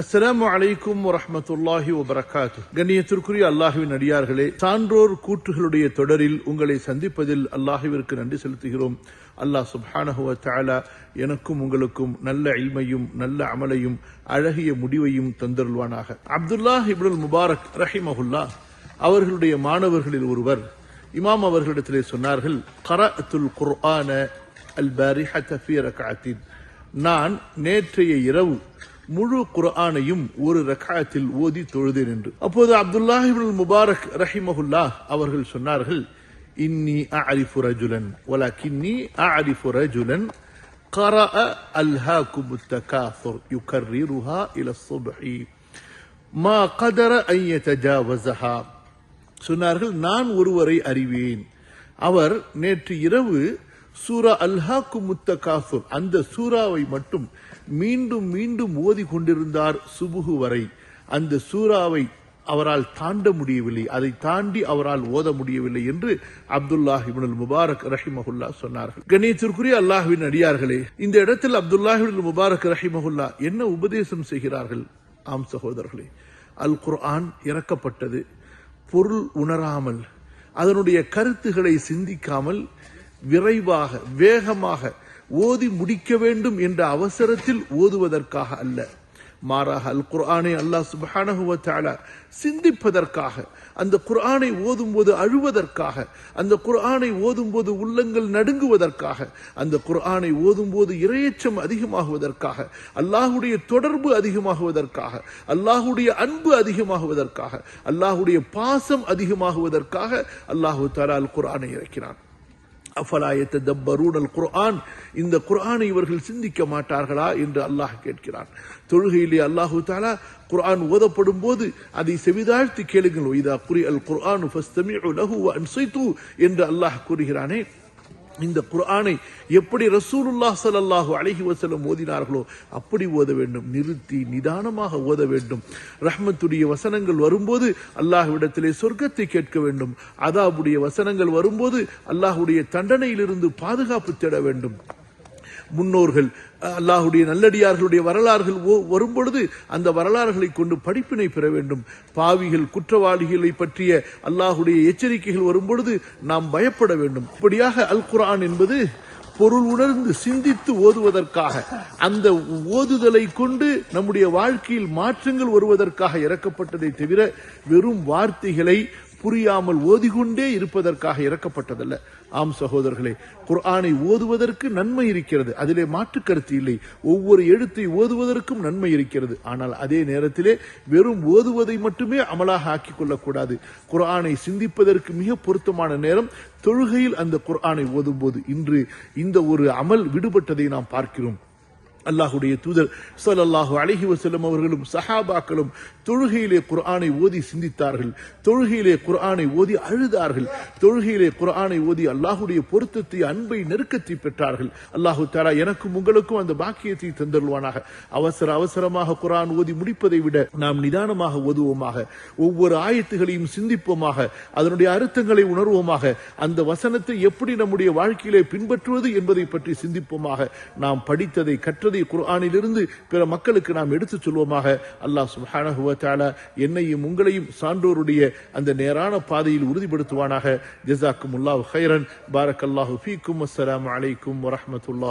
அஸ்லாம் அலைக்கும் வரமத்துல்லாஹி வபரகாத்து கண்ணியத்திற்குரிய அல்லாஹுவின் அடியார்களே சான்றோர் கூற்றுகளுடைய தொடரில் உங்களை சந்திப்பதில் அல்லாஹுவிற்கு நன்றி செலுத்துகிறோம். அல்லாஹ் சுப்ஹானஹு தாலா எனக்கும் உங்களுக்கும் நல்ல இல்மையும் நல்ல அமலையும் அழகிய முடிவையும் தந்தருள்வானாக. அப்துல்லாஹ் இப்னுல் முபாரக் ரஹிமஹுல்லா அவர்களுடைய மாணவர்களில் ஒருவர் இமாம் அவர்களிடத்திலே சொன்னார்கள் கரஅத்துல் குர்ஆன அல் பாரிஹத நான் நேற்றைய இரவு முழு குர்ஆனையும் ஒரு ரக்காயத்தில் ஓதி தொழுதேன் என்று அப்போது அப்துல்லாஹிபுல் முபாரக் ரஹிமஹுல்லா அவர்கள் சொன்னார்கள் இன்னி அரிஃபு ரஜுலன் வலக்கின்னி அரிஃபு ரஜுலன் قرأ ألهاكم التكاثر يكررها إلى الصبح ما قدر أن يتجاوزها சொன்னார்கள் நான் ஒருவரை அறிவேன் அவர் நேற்று இரவு சூரா அல்ஹாக்கு முத்த காசுர் அந்த சூறாவை மட்டும் மீண்டும் மீண்டும் ஓதி கொண்டிருந்தார் சுபுகு வரை. அந்த சூறாவை அவரால் தாண்ட முடியவில்லை. அதை தாண்டி அவரால் ஓத முடியவில்லை என்று அப்துல்லாஹ் இபின் முபாரக் ரஹிமஹுல்லா சொன்னார்கள். கணேத்திற்குரிய அல்லாஹுவின் அடியார்களே இந்த இடத்தில் அப்துல்லாஹ் முபாரக் ரஹிமஹுல்லா என்ன உபதேசம் செய்கிறார்கள்? ஆம் சகோதரர்களே அல் குர்ஆன் இறக்கப்பட்டது பொருள் உணராமல் அதனுடைய கருத்துக்களை சிந்திக்காமல் விரைவாக வேகமாக ஓதி முடிக்க வேண்டும் என்ற அவசரத்தில் ஓதுவதற்காக அல்ல. மாறாக அல் குர்ஆனை அல்லாஹ் சுப்ஹானஹு சிந்திப்பதற்காக அந்த குர்ஆனை ஓதும்போது அழுவதற்காக அந்த குர்ஆனை ஓதும்போது உள்ளங்கள் நடுங்குவதற்காக அந்த குர்ஆனை ஓதும்போது இரையச்சம் அதிகமாகுவதற்காக அல்லாஹுடைய தொடர்பு அதிகமாகுவதற்காக அல்லாஹுடைய அன்பு அதிகமாகுவதற்காக அல்லாஹுடைய பாசம் அதிகமாகுவதற்காக அல்லாஹு தாலா அல் குர்ஆனை இறக்கிறான் அஃபலாயத்த தப்பரூனல் குர்ஆன் இந்த குர்ஆனை இவர்கள் சிந்திக்க மாட்டார்களா என்று அல்லாஹ் கேட்கிறான். தொழுகையிலே அல்லாஹு தாலா குர்ஆன் ஓதப்படும் போது அதை செவிதாழ்த்தி கேளுங்கள். இதா குரி அல் குர்ஆன் என்று அல்லாஹ் கூறுகிறானே. இந்த குர்ஆனை எப்படி ரசூலுல்லா சலல்லாஹு அழகி வசலம் ஓதினார்களோ அப்படி ஓத வேண்டும். நிறுத்தி நிதானமாக ஓத வேண்டும். ரஹ்மத்துடைய வசனங்கள் வரும்போது அல்லாஹ்விடத்திலே சொர்க்கத்தை கேட்க வேண்டும். அதாவுடைய வசனங்கள் வரும்போது அல்லாஹுடைய தண்டனையிலிருந்து பாதுகாப்பு தேட வேண்டும். முன்னோர்கள் அல்லாஹுடைய நல்லடியார்களுடைய வரலாறுகள் வரும்பொழுது அந்த வரலாறுகளை கொண்டு படிப்பினை பெற வேண்டும். பாவிகள் குற்றவாளிகளை பற்றிய அல்லாஹுடைய எச்சரிக்கைகள் வரும்பொழுது நாம் பயப்பட வேண்டும். இப்படியாக அல் குரான் என்பது பொருள் உணர்ந்து சிந்தித்து ஓதுவதற்காக அந்த ஓதுதலை கொண்டு நம்முடைய வாழ்க்கையில் மாற்றங்கள் வருவதற்காக இறக்கப்பட்டதை தவிர வெறும் வார்த்தைகளை புரியாமல் ஓதிக்கொண்டே இருப்பதற்காக இறக்கப்பட்டதல்ல. ஆம் சகோதரர்களே குர்ஆனை ஓதுவதற்கு நன்மை இருக்கிறது. அதிலே மாற்று கருத்து இல்லை. ஒவ்வொரு எழுத்தை ஓதுவதற்கும் நன்மை இருக்கிறது. ஆனால் அதே நேரத்திலே வெறும் ஓதுவதை மட்டுமே அமலாக ஆக்கிக் கொள்ளக்கூடாது. குர்ஆனை சிந்திப்பதற்கு மிக பொருத்தமான நேரம் தொழுகையில் அந்த குர்ஆனை ஓதும்போது. இன்று இந்த ஒரு அமல் விடுபட்டதை நாம் பார்க்கிறோம். அல்லாஹுடைய தூதர் சல்லல்லாஹு அலஹி வசல்லம் அவர்களும் சஹாபாக்களும் தொழுகையிலே குர்ஆனை ஓதி சிந்தித்தார்கள். தொழுகையிலே குர்ஆனை ஓதி அழுதார்கள். தொழுகையிலே குர்ஆனை ஓதி அல்லாஹுடைய பொருத்தத்தை அன்பை நெருக்கத்தை பெற்றார்கள். அல்லாஹு தாரா எனக்கும் உங்களுக்கும் அந்த பாக்கியத்தை தந்தருவானாக அவசர அவசரமாக குரான் ஓதி முடிப்பதை விட நாம் நிதானமாக ஓதுவோமாக. ஒவ்வொரு ஆயத்துகளையும் சிந்திப்போமாக. அதனுடைய அர்த்தங்களை உணர்வோமாக. அந்த வசனத்தை எப்படி நம்முடைய வாழ்க்கையிலே பின்பற்றுவது என்பதை பற்றி சிந்திப்போமாக. நாம் படித்ததை கற்ற கற்றதை குர்ஆனிலிருந்து பிற மக்களுக்கு நாம் எடுத்துச் சொல்வோமாக அல்லாஹ் சுப்ஹானஹு என்னையும் உங்களையும் சான்றோருடைய அந்த நேரான பாதையில் உறுதிப்படுத்துவானாக. ஜஸாக்குமுல்லாஹு ஹைரன் பாரக்கல்லாஹு ஃபீக்கும். அஸ்லாம் அலைக்கும் வரஹ்மத்துல்லாஹ்.